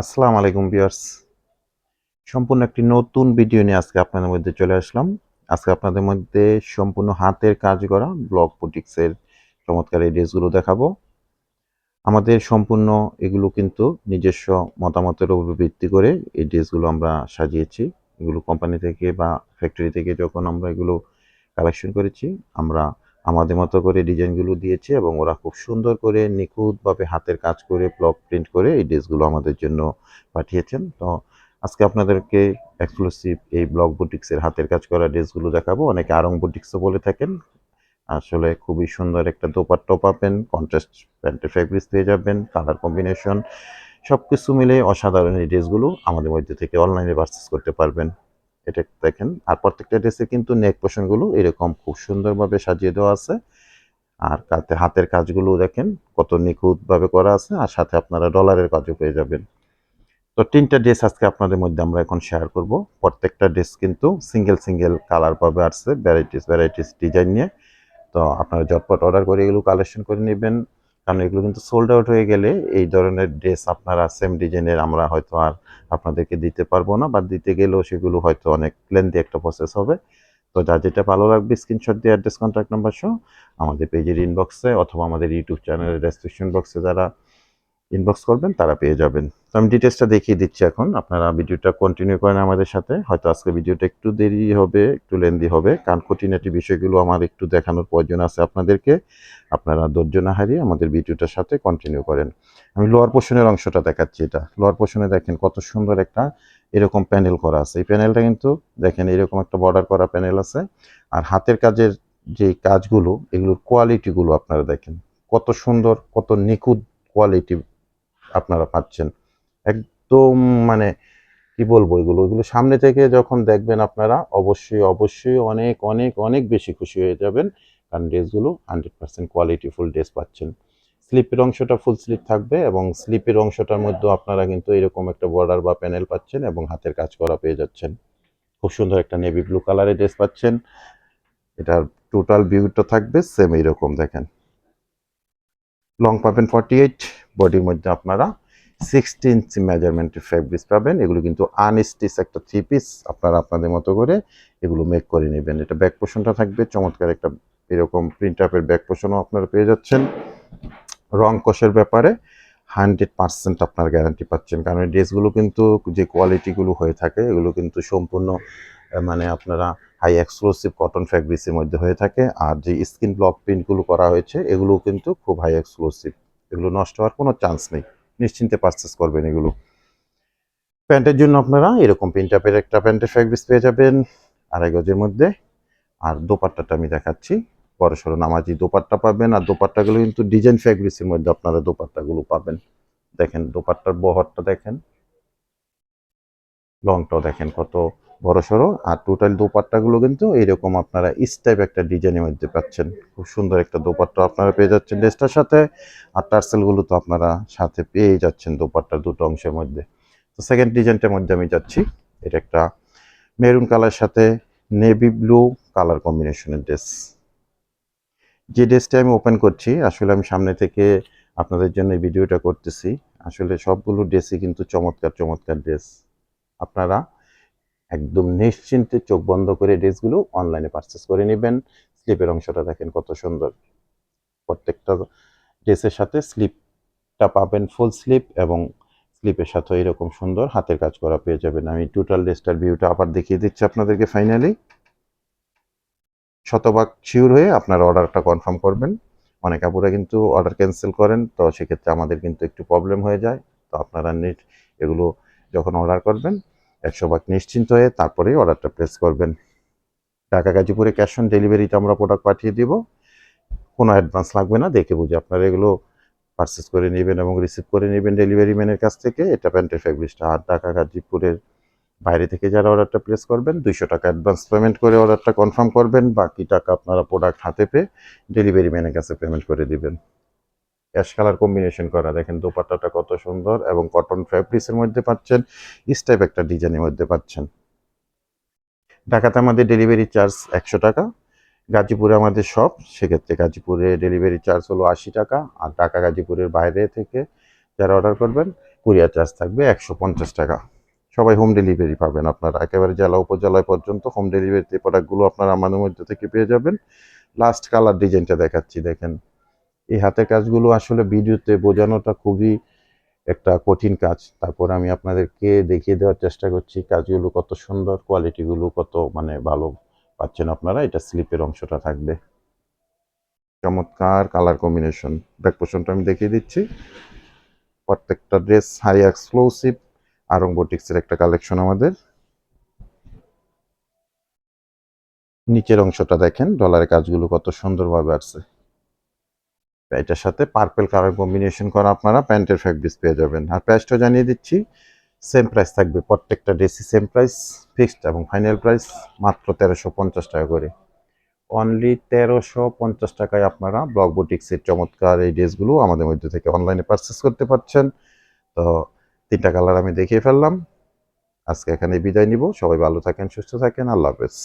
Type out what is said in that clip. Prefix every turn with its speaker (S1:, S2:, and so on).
S1: আসসালামু আলাইকুম ভিউয়ার্স। সম্পূর্ণ একটি নতুন ভিডিও নিয়ে আজকে আপনাদের মধ্যে চলে আসলাম। আজকে আপনাদের মধ্যে সম্পূর্ণ হাতের কাজ করা ব্লক বুটিক্সের চমৎকার এই ড্রেসগুলো দেখাবো। আমাদের সম্পূর্ণ এগুলো কিন্তু নিজস্ব মতামতের উপর ভিত্তি করে এই ড্রেসগুলো আমরা সাজিয়েছি। এগুলো কোম্পানি থেকে বা ফ্যাক্টরি থেকে যখন আমরা এগুলো কালেকশন করেছি, আমরা আমাদের মতো করে ডিজাইনগুলো দিয়েছে এবং ওরা খুব সুন্দর করে নিখুঁতভাবে হাতের কাজ করে ব্লক প্রিন্ট করে এই ড্রেসগুলো আমাদের জন্য পাঠিয়েছেন। তো আজকে আপনাদেরকে এক্সক্লুসিভ এই ব্লক বুটিক্সের হাতের কাজ করা ড্রেসগুলো দেখাবো। অনেকে আরং বুটিক্সও বলে থাকেন। আসলে খুবই সুন্দর একটা দোপাট্টা পাবেন কন্ট্রাস্ট প্যান্টের ফ্যাব্রিক্স পেয়ে যাবেন কালার কম্বিনেশন সব কিছু মিলে অসাধারণ এই ড্রেসগুলো আমাদের মধ্যে থেকে অনলাইনে পারচেস করতে পারবেন। এটা দেখেন, আর প্রত্যেকটা ড্রেসে কিন্তু নেক পোষণগুলো এরকম খুব সুন্দরভাবে সাজিয়ে দেওয়া আছে। আর কাতে হাতের কাজগুলো দেখেন কত নিখুঁতভাবে করা আছে, আর সাথে আপনারা ডলারের কাজও পেয়ে যাবেন। তো তিনটা ড্রেস আজকে আপনাদের মধ্যে আমরা এখন শেয়ার করব। প্রত্যেকটা ড্রেস কিন্তু সিঙ্গেল সিঙ্গেল কালার পাবে আসছে ভ্যারাইটিস ভ্যারাইটিস ডিজাইন নিয়ে। তো আপনারা ঝটপট অর্ডার করে এগুলো কালেকশন করে নেবেন। কারণ এগুলো কিন্তু সোল্ড আউট হয়ে গেলে এই ধরনের ড্রেস আপনারা সেম ডিজাইনের আমরা হয়তো আর আপনাদেরকে দিতে পারব না বা দিতে গেলেও সেগুলো হয়তো অনেক লেন্দি একটা প্রসেস হবে। তো যা যেটা ভালো লাগবে স্ক্রিনশট দিয়ে অ্যাড্রেস কন্ট্যাক্ট নাম্বার সহ আমাদের পেজের ইনবক্সে অথবা আমাদের ইউটিউব চ্যানেলের ডেসক্রিপশন বক্সে যারা ইনবক্স করবেন, তারা পেয়ে যাবেন। তো আমি ডিটেলসটা দেখিয়ে দিচ্ছি এখন। আপনারা ভিডিওটা কন্টিনিউ করেন আমাদের সাথে। হয়তো আজকে ভিডিওটা একটু দেরি হবে, একটু লেন্দি হবে। কারণ খুঁটিনাটি বিষয়গুলো আমার একটু দেখানোর প্রয়োজন আছে আপনাদেরকে। আপনারা ধৈর্য না হারিয়ে আমাদের ভিডিওটার সাথে কন্টিনিউ করেন। আমি লোয়ার পোর্শনের অংশটা দেখাচ্ছি এটা। লোয়ার পোর্শনে দেখেন কত সুন্দর একটা এরকম প্যানেল করা আছে। এই প্যানেলটা কিন্তু দেখেন এরকম একটা বর্ডার করা প্যানেল আছে। আর হাতের কাজের যে কাজগুলো, এগুলোর কোয়ালিটিগুলো আপনারা দেখেন। কত সুন্দর, কত নিখুঁত কোয়ালিটি আপনারা পাচ্ছেন। একদম মানে কি বলব এগুলো? এগুলো সামনে থেকে যখন দেখবেন আপনারা, অবশ্যই অবশ্যই অনেক অনেক অনেক বেশি খুশি হয়ে যাবেন কারণ ড্রেসগুলো হান্ড্রেড পার্সেন্ট কোয়ালিটিফুল ড্রেস পাচ্ছেন। স্লিপের অংশটা ফুল স্লিপ থাকবে এবং স্লিপের অংশটার মধ্যেও আপনারা কিন্তু এরকম একটা বর্ডার বা প্যানেল পাচ্ছেন এবং হাতের কাজ করা পেয়ে যাচ্ছেন। খুব সুন্দর একটা নেভি ব্লু কালারের ড্রেস পাচ্ছেন। এটার টোটাল ভিউটা থাকবে সেম এইরকম, দেখেন। লং পাবেন ফর্টি এইট বডির মধ্যে আপনারা সিক্সটি ইঞ্চি মেজারমেন্টের ফ্যাব্রিক্স পাবেন। এগুলো কিন্তু আনস্টিচ একটা থ্রি পিস আপনারা আপনাদের মতো করে এগুলো মেক করে নেবেন। এটা ব্যাক পোষণটা থাকবে, চমৎকার একটা এরকম প্রিন্ট আপের ব্যাক পোষণও আপনারা পেয়ে যাচ্ছেন। রং কষের ব্যাপারে হান্ড্রেড পার্সেন্ট আপনার গ্যারান্টি পাচ্ছেন। কারণ ড্রেসগুলো কিন্তু যে কোয়ালিটিগুলো হয়ে থাকে, এগুলো কিন্তু সম্পূর্ণ মানে আপনারা হাই এক্সক্লুসিভ কটন ফ্যাব্রিক্সের মধ্যে হয়ে থাকে। আর যে স্কিন ব্লক প্রিন্টগুলো করা হয়েছে এগুলো কিন্তু খুব হাই এক্সক্লুসিভ। এগুলো নষ্ট হওয়ার কোনো চান্স নেই। নিশ্চিন্তে পারচেস করবেন এগুলো। প্যান্টের জন্য আপনারা এরকম প্রিন্ট আপের একটা প্যান্টের ফ্যাব্রিক্স পেয়ে যাবেন আড়াই গজের মধ্যে। আর দোপাট্টাটা আমি দেখাচ্ছি। বড় সড়ো নামাজি দোপাট্টা পাবেন। আর দোপাট্টাগুলো কিন্তু ডিজাইন ফ্যাব্রিক্সের মধ্যে আপনারা দোপাট্টাগুলো পাবেন। দেখেন দোপাট্টার বহরটা দেখেন। লংটাও দেখেন কত বড় সড়ো। আর টোটাল দোপাট্টাগুলো কিন্তু এইরকম আপনারা টাইপ একটা ডিজাইনের মধ্যে পাচ্ছেন। খুব সুন্দর একটা দোপাট্টা আপনারা পেয়ে যাচ্ছেন ড্রেসটার সাথে। আর টার্সেলগুলো তো আপনারা সাথে পেয়ে যাচ্ছেন দোপাট্টার দুটো অংশের মধ্যে। তো সেকেন্ড ডিজাইনটার মধ্যে আমি যাচ্ছি। এটা একটা মেরুন কালার সাথে নেভি ব্লু কালার কম্বিনেশনের ড্রেস যে ড্রেসটা আমি ওপেন করছি, আসলে আমি সামনে থেকে আপনাদের জন্য ভিডিওটা করতেছি। আসলে সবগুলো ড্রেসই কিন্তু চমৎকার চমৎকার ড্রেস আপনারা একদম নিশ্চিন্তে চোখ বন্ধ করে ড্রেসগুলো অনলাইনে পারচেস করে নেবেন। স্লিপের অংশটা দেখেন কত সুন্দর। প্রত্যেকটা ড্রেসের সাথে স্লিপটা পাবেন ফুল স্লিপ এবং স্লিপের সাথে এরকম সুন্দর হাতের কাজ করা পেয়ে যাবেন। আমি টোটাল ড্রেসটার ভিউটা আবার দেখিয়ে দিচ্ছি আপনাদেরকে ফাইনালি শতভাগ শিওর হয়ে আপনার অর্ডারটা কনফার্ম করবেন। অনেক আপুরা কিন্তু অর্ডার ক্যান্সেল করেন, তো সেক্ষেত্রে আমাদের কিন্তু একটু প্রবলেম হয়ে যায়। তো আপনারা নেট এগুলো যখন অর্ডার করবেন একশো ভাগ নিশ্চিন্ত হয়ে তারপরেই অর্ডারটা প্লেস করবেন। ঢাকা, গাজীপুরে ক্যাশ অন ডেলিভারিতে আমরা প্রোডাক্ট পাঠিয়ে দিব। কোনো অ্যাডভান্স লাগবে না, দেখে বুঝে আপনারা এগুলো পারচেস করে নেবেন এবং রিসিভ করে নেবেন ডেলিভারি ম্যানের কাছ থেকে। এটা প্যান্টের ফ্যাব্রিক্সটা আর ঢাকা, গাজীপুরের বাইরে থেকে যারা অর্ডারটা প্লেস করবেন, দুইশো টাকা অ্যাডভান্স পেমেন্ট করে অর্ডারটা কনফার্ম করবেন। বাকি টাকা আপনারা প্রোডাক্ট হাতে পেয়ে ডেলিভারি ম্যানের কাছে পেমেন্ট করে দিবেন। অ্যাশ কালার কম্বিনেশন করা। দেখেন দোপাট্টাটা কত সুন্দর এবং কটন ফ্যাব্রিক্সের মধ্যে পাচ্ছেন, ইস টাইপ একটা ডিজাইনের মধ্যে পাচ্ছেন। ঢাকাতে আমাদের ডেলিভারি চার্জ একশো টাকা, গাজীপুরে আমাদের সব, সেক্ষেত্রে গাজীপুরে ডেলিভারি চার্জ হলো আশি টাকা আর ঢাকা গাজীপুরের বাইরে থেকে যারা অর্ডার করবেন, কুরিয়ার চার্জ থাকবে একশো পঞ্চাশ টাকা। সবাই হোম ডেলিভারি পাবেন আপনারা, একেবারে জেলা উপজেলায় পর্যন্ত হোম ডেলিভারিতে প্রোডাক্টগুলো আপনারা আমাদের মধ্যে থেকে পেয়ে যাবেন। লাস্ট কালার ডিজাইনটা দেখাচ্ছি, দেখেন। এই হাতের কাজগুলো আসলে ভিডিওতে বোঝানোটা খুবই একটা কঠিন কাজ। তারপর আমি আপনাদেরকে দেখিয়ে দেওয়ার চেষ্টা করছি কাজগুলো কত সুন্দর কোয়ালিটিগুলো কত মানে ভালো পাচ্ছেন আপনারা, এটা স্লিপের অংশটা থাকবে। চমৎকার কালার কম্বিনেশন ব্যাক পোর্শনটা আমি দেখিয়ে দিচ্ছি। প্রত্যেকটা ড্রেস হাই এক্সক্লুসিভ আরং বোটিক্সের একটা কালেকশন আমাদের। নিচের অংশটা দেখেন ডলারের কাজগুলো কত সুন্দরভাবে আসছে। এটার সাথে পার্পেল কালার কম্বিনেশন করা আপনারা প্যান্টের ফ্যাব্রিক্স পেয়ে যাবেন। আর প্রাইসটা জানিয়ে দিচ্ছি সেম প্রাইস থাকবে, প্রত্যেকটা ড্রেসই সেম প্রাইস ফিক্সড এবং ফাইনাল প্রাইস মাত্র তেরোশো পঞ্চাশ টাকা করে। অনলি তেরোশো পঞ্চাশ টাকায় আপনারা ব্লক বুটিক্সের চমৎকার এই ড্রেসগুলো আমাদের মধ্যে থেকে অনলাইনে পারচেস করতে পারছেন। তো তিনটা কালার আমি দেখিয়ে ফেললাম। আজকে এখানে বিদায় নিব। সবাই ভালো থাকেন, সুস্থ থাকেন। আল্লাহ হাফেজ।